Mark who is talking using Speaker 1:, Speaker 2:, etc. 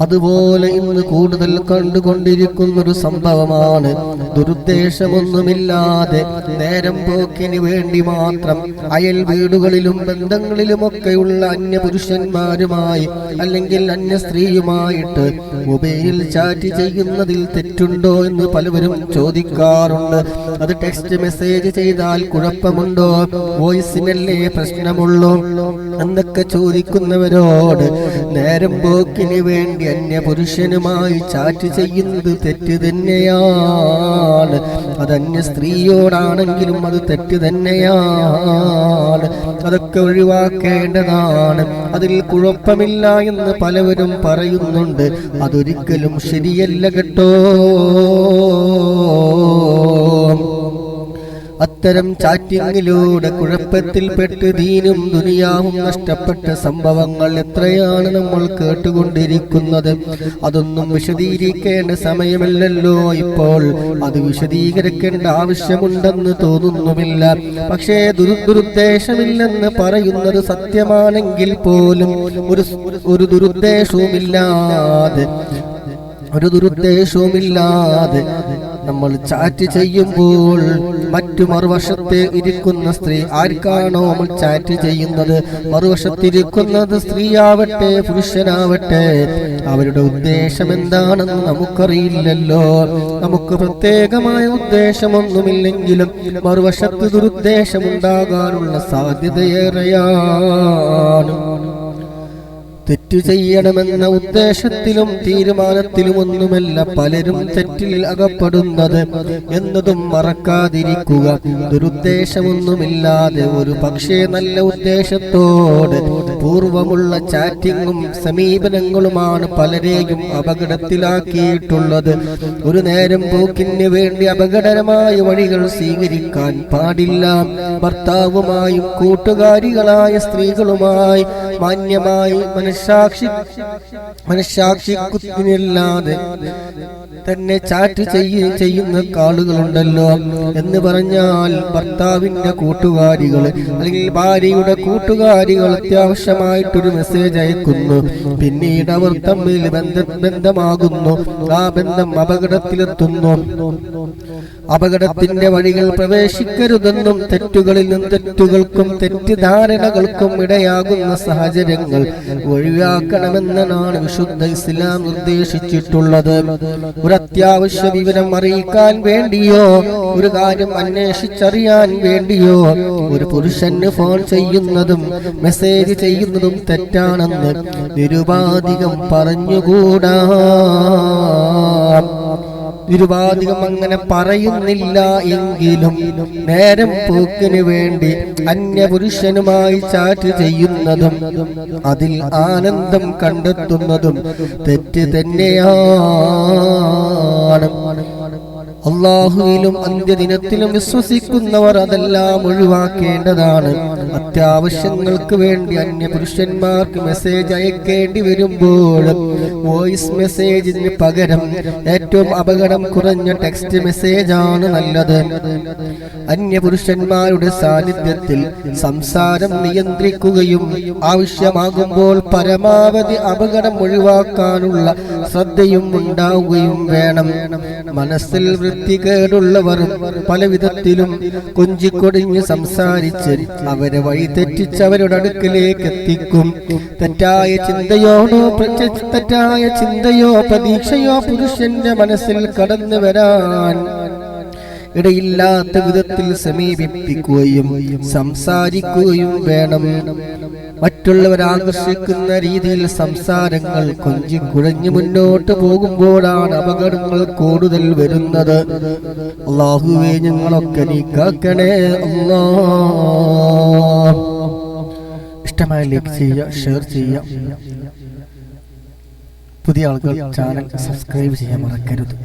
Speaker 1: അതുപോലെ ഇന്ന് കൂടുതൽ കണ്ടുകൊണ്ടിരിക്കുന്ന ഒരു സംഭവമാണ്. ദുരുദ്ദേശമൊന്നുമില്ലാതെ നേരം പോക്കിന് വേണ്ടി മാത്രം അയൽ വീടുകളിലും ബന്ധങ്ങളിലുമൊക്കെയുള്ള അന്യ പുരുഷന്മാരുമായി അല്ലെങ്കിൽ അന്യ സ്ത്രീയുമായിട്ട് മൊബൈൽ ചാറ്റ് ചെയ്യുന്നതിൽ തെറ്റുണ്ടോ എന്ന് പലവരും ചോദിക്കാറുണ്ട്. അത് ടെക്സ്റ്റ് മെസ്സേജ് ചെയ്താൽ കുഴപ്പമുണ്ടോ? വോയിസിനല്ലേ പ്രശ്നമുള്ളൂ? എന്നൊക്കെ ചോദിക്കുന്നവരോട് നേരം പോക്കിന് വേണ്ടി അന്യ പുരുഷനുമായി ചാറ്റ് ചെയ്യുന്നത് തെറ്റ് തന്നെയാണ്. അതന്യ സ്ത്രീയോടാണെങ്കിലും അത് തെറ്റ് തന്നെയാണ്. അതൊക്കെ ഒഴിവാക്കേണ്ടതാണ്. അതിൽ കുഴപ്പമില്ല എന്ന് പലവരും പറയുന്നുണ്ട്. അതൊരിക്കലും ശരിയല്ല കേട്ടോ. അത്തരം ചാറ്റിങ്ങിലൂടെ കുഴപ്പത്തിൽപ്പെട്ട് ദീനും ദുനിയാവും നഷ്ടപ്പെട്ട സംഭവങ്ങൾ എത്രയാണ് നമ്മൾ കേട്ടുകൊണ്ടിരിക്കുന്നത്? അതൊന്നും വിശദീകരിക്കേണ്ട സമയമല്ലല്ലോ ഇപ്പോൾ. അത് വിശദീകരിക്കേണ്ട ആവശ്യമുണ്ടെന്ന് തോന്നുന്നുമില്ല. പക്ഷേ ദുരു ദുരുദ്ദേശമില്ലെന്ന് പറയുന്നത് സത്യമാണെങ്കിൽ പോലും ഒരു ഒരു ദുരുദ്ദേശവുമില്ലാതെ ഒരു ദുരുദ്ദേശവുമില്ലാതെ നമ്മൾ ചാറ്റ് ചെയ്യുമ്പോൾ മറ്റു മറുവശത്തെ ഇരിക്കുന്ന സ്ത്രീ ആർക്കാണോ നമ്മൾ ചാറ്റ് ചെയ്യുന്നത്? മറുവശത്തിരിക്കുന്നത് സ്ത്രീയാവട്ടെ പുരുഷനാവട്ടെ. അവരുടെ ഉദ്ദേശം എന്താണെന്ന് നമുക്കറിയില്ലല്ലോ. നമുക്ക് പ്രത്യേകമായ ഉദ്ദേശമൊന്നുമില്ലെങ്കിലും മറുവശത്ത് ദുരുദ്ദേശമുണ്ടാകാനുള്ള സാധ്യതയേറെയാണ്. തെറ്റു ചെയ്യണമെന്ന ഉദ്ദേശത്തിലും തീരുമാനത്തിലും ഒന്നുമല്ല പലരും തെറ്റിൽ അകപ്പെടുന്നത് എന്നതും മറക്കാതിരിക്കുക. ദുരുദ്ദേശമൊന്നുമില്ലാതെ ഒരു പക്ഷേ നല്ല ഉദ്ദേശത്തോട് പൂർവമുള്ള ചാറ്റിങ്ങും സമീപനങ്ങളുമാണ് പലരെയും അപകടത്തിലാക്കിയിട്ടുള്ളത്. ഒരു നേരം പോക്കിന് വേണ്ടി അപകടകരമായ വഴികൾ സ്വീകരിക്കാൻ പാടില്ല. ഭർത്താവുമായും കൂട്ടുകാരികളായ സ്ത്രീകളുമായി മാന്യമായി മനസാക്ഷി മനസാക്ഷി കുത്തിനില്ലാതെ തന്നെ ചാറ്റ് ചെയ്യ ചെയ്യുന്ന ആളുകളുണ്ടല്ലോ എന്ന് പറഞ്ഞാൽ ഭർത്താവിന്റെ കൂട്ടുകാരികൾ അല്ലെങ്കിൽ ഭാര്യയുടെ കൂട്ടുകാരികൾ അത്യാവശ്യമായിട്ടൊരു മെസ്സേജ് അയക്കുന്നു. പിന്നീട് അവർ തമ്മിൽ ബന്ധ ബന്ധമാകുന്നു. ആ ബന്ധം അപകടത്തിലെത്തുന്നു. അപകടത്തിന്റെ വഴികൾ പ്രവേശിക്കരുതെന്നും തെറ്റുകളിൽ നിന്നും തെറ്റുകൾക്കും തെറ്റിദ്ധാരണകൾക്കും ഇടയാകുന്ന സാഹചര്യങ്ങൾ ഒഴിവാക്കണമെന്നാണ് വിശുദ്ധ ഇസ്ലാം നിർദ്ദേശിച്ചിട്ടുള്ളത്. ഒരു അത്യാവശ്യ വിവരം അറിയിക്കാൻ വേണ്ടിയോ ഒരു കാര്യം അന്വേഷിച്ചറിയാൻ വേണ്ടിയോ ഒരു പുരുഷന് ഫോൺ ചെയ്യുന്നതും മെസ്സേജ് ചെയ്യുന്നതും തെറ്റാണെന്ന് നിരുപാധികം പറഞ്ഞുകൂടാ. നിരുപാധികം അങ്ങനെ പറയുന്നില്ല എങ്കിലും നേരം പോക്കിന് വേണ്ടി അന്യപുരുഷനുമായി ചാറ്റ് ചെയ്യുന്നതും അതിൽ ആനന്ദം കണ്ടെത്തുന്നതും തെറ്റ് തന്നെയാണ് അള്ളാഹുവിലും അന്ത്യദിനത്തിലും വിശ്വസിക്കുന്നവർ അതെല്ലാം ഒഴിവാക്കേണ്ടതാണ്. അത്യാവശ്യങ്ങൾക്ക് വേണ്ടി അന്യ പുരുഷന്മാർക്ക് മെസ്സേജ് അയക്കേണ്ടി വരുമ്പോൾ വോയിസ് മെസ്സേജിന് പകരം ഏറ്റവും അപകടം കുറഞ്ഞ ടെക്സ്റ്റ് മെസ്സേജ് ആണ് നല്ലത്. അന്യ പുരുഷന്മാരുടെ സാന്നിധ്യത്തിൽ സംസാരം നിയന്ത്രിക്കുകയും ആവശ്യമാകുമ്പോൾ പരമാവധി അപകടം ഒഴിവാക്കാനുള്ള ശ്രദ്ധയും ഉണ്ടാവുകയും വേണം. മനസ്സിൽ വൃത്തികേടുള്ളവരും പല വിധത്തിലും കൊഞ്ചിക്കൊടിഞ്ഞ് സംസാരിച്ച് അവരെ വഴി തെറ്റിച്ച് അവരുടെ അടുക്കിലേക്ക് എത്തിക്കും. തെറ്റായ ചിന്തയോടോ തെറ്റായ ചിന്തയോ പ്രതീക്ഷയോ പുരുഷന്റെ മനസ്സിൽ കടന്നു വരാൻ ഇടയില്ലാത്ത വിധത്തിൽ സമീപിപ്പിക്കുകയും സംസാരിക്കുകയും വേണം. മറ്റുള്ളവർ ആകർഷിക്കുന്ന രീതിയിൽ സംസാരങ്ങൾ കൊഞ്ചി കുഴഞ്ഞു മുന്നോട്ട് പോകുമ്പോഴാണ് അപകടങ്ങൾ കൂടുതൽ വരുന്നത്. അള്ളാഹുവെ ഞങ്ങളൊക്കെ നീ കാക്കണേ അല്ലാ. ഇഷ്ടമായ ലൈക്ക് ചെയ്യുക ഷെയർ ചെയ്യുക. പുതിയ ആളുകൾ ചാനൽ സബ്സ്ക്രൈബ് ചെയ്യാൻ മറക്കരുത്.